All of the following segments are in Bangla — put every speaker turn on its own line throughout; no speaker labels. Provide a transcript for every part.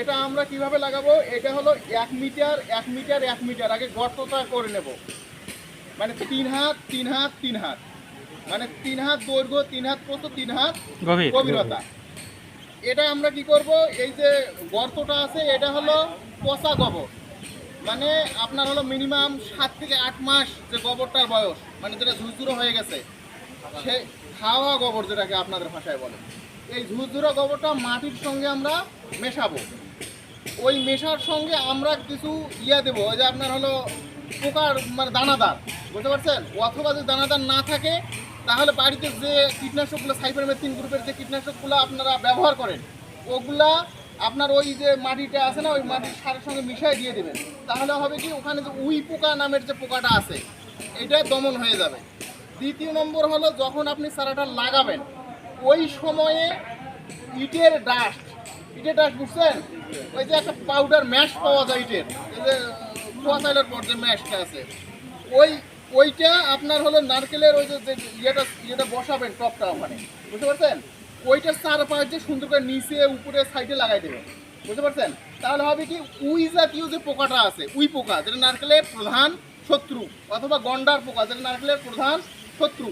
এটা আমরা কীভাবে লাগাবো? এটা হলো এক মিটার এক মিটার এক মিটার। আগে গর্তটা করে নেব। মানে তিন হাত তিন হাত তিন হাত। মানে তিন হাত দৈর্ঘ্য তিন হাত প্রস্থ তিন হাত গভীরতা। এটা আমরা কি করব? এই যে গর্তটা আছে এটা হলো পচা গোবর। মানে আপনার হলো মিনিমাম সাত থেকে আট মাস যে গোবরটার বয়স মানে যেটা ঝুরঝুরো হয়ে গেছে সে খাওয়া গোবর যেটাকে আপনাদের ভাষায় বলে। এই ঝুরঝুরো গোবরটা মাটির সঙ্গে আমরা মেশাবো। ওই মেশার সঙ্গে আমরা কিছু ইয়া দেবো, ওই যে আপনার হলো পোকার মানে দানাদার, বুঝতে পারছেন? অথবা যদি দানাদার না থাকে, তাহলে বাড়িতে যে কীটনাশকগুলো সাইবারমেথিন গ্রুপের যে কীটনাশকগুলো আপনারা ব্যবহার করেন, ওগুলা আপনার ওই যে মাটিটা আছে না, ওই মাটির সারের সঙ্গে মিশাই দিয়ে দেবেন। তাহলে হবে কি, ওখানে যে উই পোকা নামের যে পোকাটা আছে, এটা দমন হয়ে যাবে। দ্বিতীয় নম্বর হলো, যখন আপনি চারাটা লাগাবেন ওই সময়ে ইটের ডাস্ট ইটের ডাস্ট বুঝছেন? ওই যে একটা পাউডার ম্যাশ পাওয়া যায় ইটের। এই যে কুয়া পর যে ম্যাশটা আছে। ওই, ওইটা আপনার হলো নারকেলের ওই যে ইয়েটা ইয়েটা বসাবেন টপটা ওখানে। বুঝতে পারছেন? ওইটা চারপাশ যে সুন্দর করে নিচে, উপরে সাইডে লাগাই দেবেন। বুঝতে পারছেন? তাহলে হবে কি, উই জাতীয় যে পোকাটা আছে, উই পোকা, যেটা নারকেলের প্রধান শত্রু, অথবা গন্ডার পোকা, যেটা নারকেলের প্রধান শত্রু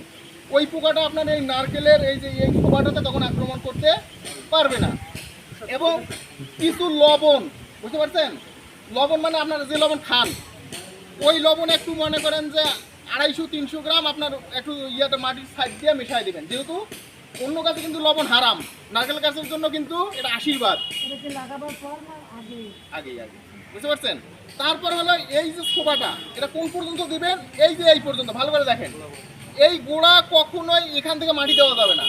ওই পোকাটা আপনার এই নারকেলের এই যে এই পোকাটাতে তখন আক্রমণ করতে পারবে না। এবং কিছু লবণ বুঝতে পারছেন? লবণ মানে আপনারা যে লবণ খান ওই লবণ একটু মনে করেন যে আড়াইশো তিনশো গ্রাম আপনার একটু ইয়েতে মাটির সাইড দিয়ে মিশাই দেবেন। যেহেতু অন্য গাছে কিন্তু লবণ হারাম নারকেল গাছের জন্য কিন্তু এটা আশীর্বাদ।
আগে।
আগে বুঝতে পারছেন? তারপর হলো এই যে সোফাটা এটা কোন পর্যন্ত দিবেন? এই যে এই পর্যন্ত ভালো করে দেখেন। এই গোড়া কখনোই এখান থেকে মাটি দেওয়া যাবে না।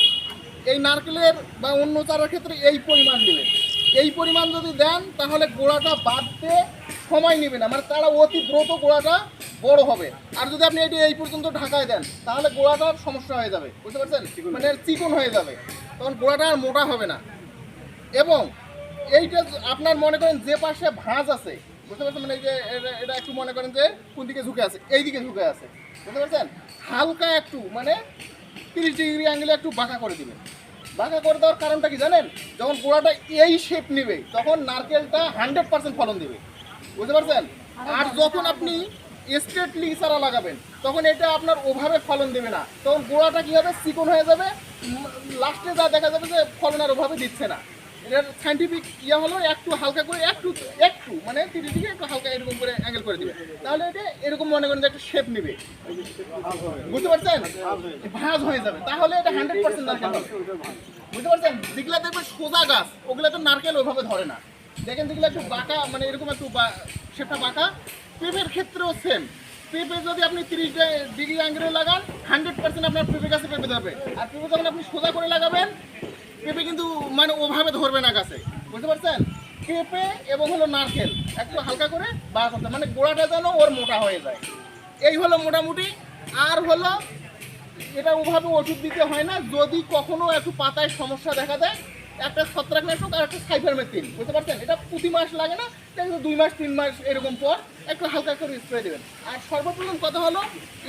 এই নারকেলের বা অন্য চারার ক্ষেত্রে এই পরিমাণ নেবেন। এই পরিমাণ যদি দেন তাহলে গোড়াটা বাঁধতে সময় নেবে না। মানে তারা অতি দ্রুত গোড়াটা বড় হবে। আর যদি আপনি এটি এই পর্যন্ত ঢাকায় দেন তাহলে গোড়াটার সমস্যা হয়ে যাবে। বুঝতে পারছেন? মানে চিকন হয়ে যাবে। তখন গোড়াটা আর মোটা হবে না। এবং এইটা আপনার মনে করেন যে পাশে ভাঁজ আছে বুঝতে পারছেন? মানে এই যে এটা- একটু মনে করেন যে কোন দিকে ঝুঁকে আছে? এই দিকে ঝুঁকে আছে। বুঝতে পারছেন? হালকা একটু মানে তিরিশ ডিগ্রি অ্যাঙ্গেলে একটু বাঁকা করে দিবেন। বাঁকা করে দেওয়ার কারণটা কি জানেন? যখন গোড়াটা এই শেপ নেবে, তখন নারকেলটা হান্ড্রেড পার্সেন্ট ফলন দেবে। বুঝতে পারছেন? আর যখন আপনি স্ট্রেটলি চারা লাগাবেন, তখন এটা আপনার ওভাবে ফলন দেবে না। তখন গোড়াটা কি হবে? চিকন হয়ে যাবে। লাস্টে যা দেখা যাবে যে ফলন আর ওভাবে দিচ্ছে না। এটার সাইন্টিফিক ইয়ে হলো একটু হালকা করে, একটু একটু মানে তিরিশ ডিগ্রি, একটু হালকা এরকম করে অ্যাঙ্গেল করে দিবে। তাহলে এটা এরকম মনে করেন যে একটা শেপ নেবে। বুঝতে পারছেন? ভাঁজ হয়ে যাবে। তাহলে এটা হান্ড্রেড পার্সেন্ট নারকেল বুঝতে পারছেন? যেগুলা দেখবেন সোজা গাছ ওগুলা তো নারকেল ওইভাবে ধরে না। দেখেন যেগুলো একটু বাঁকা মানে এরকম একটু শেপটা বাঁকা। পেঁপের ক্ষেত্রেও সেম পেঁপে যদি আপনি তিরিশ ডিগ্রি অ্যাঙ্গেলে লাগান হান্ড্রেড পার্সেন্ট আপনার পেঁপে গাছে পেঁপে ধরবে। আর পেঁপে যখন আপনি সোজা করে লাগাবেন, পেঁপে কিন্তু মানে ওভাবে ধরবে না গাছে বুঝতে পারছেন পেঁপে এবং হলো নারকেল। একটু হালকা করে বা করতে মানে গোড়াটা যেন ওর মোটা হয়ে যায়। এই হলো মোটামুটি। আর হলো, এটা ওভাবে ওষুধ দিতে হয় না। যদি কখনো একটু পাতায় সমস্যা দেখা দেয়, একটা ছত্রাকনাশক আর একটা সাইফারমেথিন, বুঝতে পারছেন? এটা প্রতি মাস লাগে না কিন্তু দুই মাস, তিন মাস এরকম পর একটু হালকা করে স্প্রে দেবেন। আর সর্বপ্রথম কথা হলো,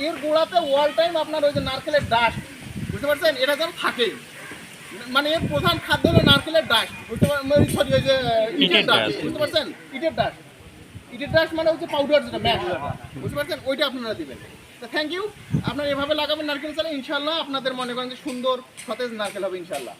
এর গোড়াতে ওয়াল টাইম আপনার ওই যে নারকেলের ডাস্ট বুঝতে পারছেন? এটা যেন থাকে মানে এর প্রধান খাদ্য হলো নারকেলের বুঝতে পারছেন সরি ওই যে ইটের
ইটের
বুঝতে পারছেন? ইটের ডাস্ট ইটের ডাস্ট মানে হচ্ছে পাউডার যেটা বুঝতে পারছেন? ওইটা আপনারা দিবেন। তো থ্যাংক ইউ আপনারা এভাবে লাগাবেন নারকেল চালে ইনশাল্লাহ আপনাদের মনে করেন যে সুন্দর সতেজ নারকেল হবে ইনশাল্লাহ